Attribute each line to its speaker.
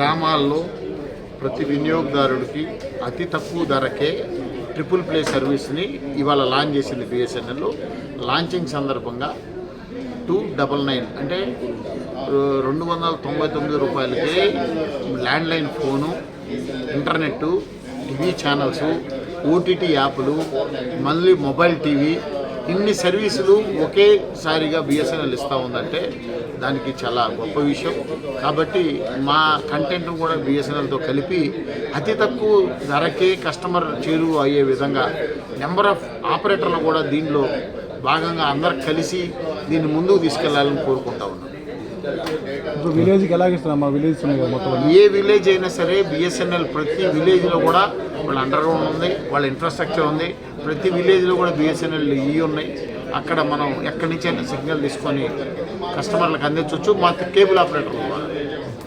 Speaker 1: గ్రామాల్లో ప్రతి వినియోగదారుడికి అతి తక్కువ ధరకే ట్రిపుల్ ప్లే సర్వీస్ని ఇవాళ లాంచ్ చేసింది బిఎస్ఎన్ఎల్ లాంచింగ్ సందర్భంగా టూ డబల్ నైన్ అంటే రెండు వందల తొంభై తొమ్మిది రూపాయలకే landline phone internet TV channels OTT యాప్లు మళ్ళీ మొబైల్ టీవీ ఇన్ని సర్వీసులు ఒకేసారిగా బిఎస్ఎన్ఎల్ ఇస్తూ ఉందంటే దానికి చాలా గొప్ప విషయం. కాబట్టి మా కంటెంట్ను కూడా బిఎస్ఎన్ఎల్తో కలిపి అతి తక్కువ ధరకే కస్టమర్ చేరువ అయ్యే విధంగా నెంబర్ ఆఫ్ ఆపరేటర్లు కూడా దీనిలో భాగంగా అందరు కలిసి దీన్ని ముందుకు తీసుకెళ్ళాలని కోరుకుంటా ఉన్నాం.
Speaker 2: ఇప్పుడు విలేజ్కి ఎలా ఇస్తున్నాం మా విలేజ్ మొత్తం
Speaker 1: ఏ విలేజ్ అయినా సరే బిఎస్ఎన్ఎల్ ప్రతి విలేజ్లో కూడా వాళ్ళ అండర్ గ్రౌండ్ ఉంది వాళ్ళ ఇన్ఫ్రాస్ట్రక్చర్ ఉంది. ప్రతి విలేజ్లో కూడా బిఎస్ఎన్ఎల్ ఇవి ఉన్నాయి. అక్కడ మనం ఎక్కడి నుంచి అయినా సిగ్నల్ తీసుకొని కస్టమర్లకు అందించవచ్చు మా కేబుల్ ఆపరేటర్